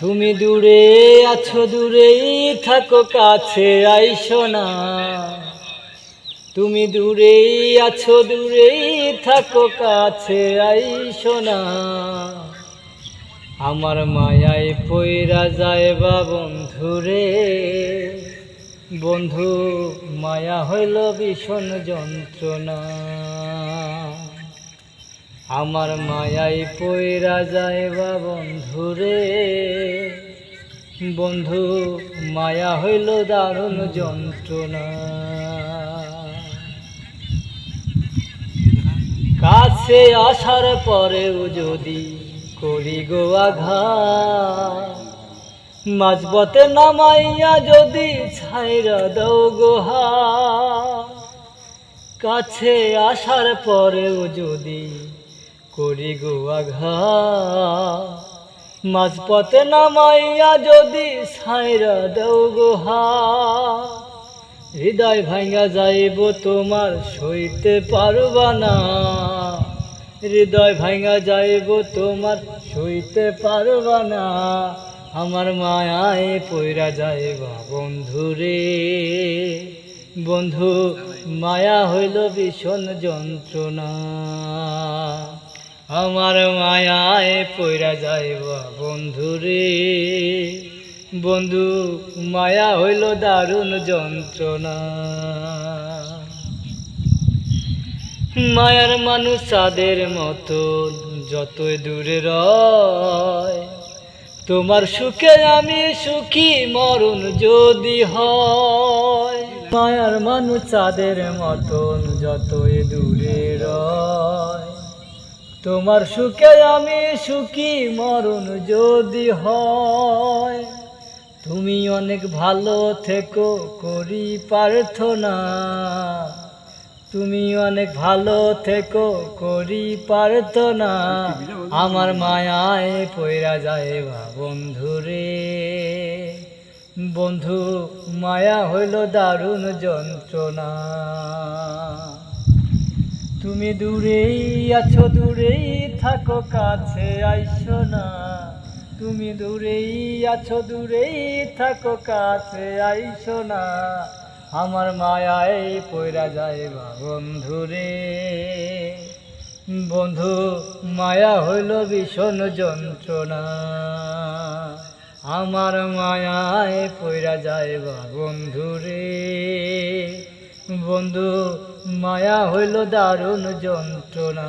তুমি দূরে আছো, দূরেই থাকো, কাছে আইসো না। তুমি দূরেই আছো, দূরেই থাকো, কাছে আইসো না। আমার মায়ায় বা বন্ধুরে বন্ধু, মায়া হইল ভীষণ যন্ত্রণা। আমার মায়াই পইরা যায় বা বন্ধুরে। বন্ধু, মায়া হইল দারুণ যন্ত্রণা। কাছে আসার পরেও যদি করি গো মাঝপথে নামাইয়া যদি ছাইরা দাও গোহা কাছে আসার পরেও যদি করি গো আঘাত মাঝপথে নামাইয়া যদি ছাইরা দাও গোহা হৃদয় ভাঙ্গা যাইব তোমার সইতে পারবা না। হৃদয় ভাঙ্গা যাইব তোমার সইতে পারবা না। আমার মায়ায় পইরা যাইবা বন্ধুরে বন্ধু, মায়া হইল ভীষণ যন্ত্রণা। আমার মায়ায় পইরা যাইবা বন্ধুরে বন্ধু, মায়া হইল দারুণ যন্ত্রণা। মায়ার মানুষ চাঁদের মতো যতই দূরে রয়, তোমার সুখে আমি সুখী, মরণ যদি হয়। মায়ার মানুষ চাঁদের মতন যতই দূরে রয় তোমার সুখে আমি সুখী, মরণ যদি হয়। তুমি অনেক ভালো থেকো, করি প্রার্থনা। তুমি অনেক ভালো থেকো, করি প্রার্থনা। আমার মায়ায় পয়রা যায় বা বন্ধুরে বন্ধু, মায়া হইল দারুণ যন্ত্রণা। তুমি দূরেই আছো, দূরেই থাকো, কাছে আইসো না। তুমি দূরেই আছো, দূরেই থাকো, কাছে আইসো না। আমার মায়ায় পয়রা যায় বা বন্ধু মায়া হইল ভীষণ যন্ত্রণা। আমার মায়ায় পয়রা যায় বা বন্ধুরে বন্ধু মায়া হইল দারুণ যন্ত্রণা।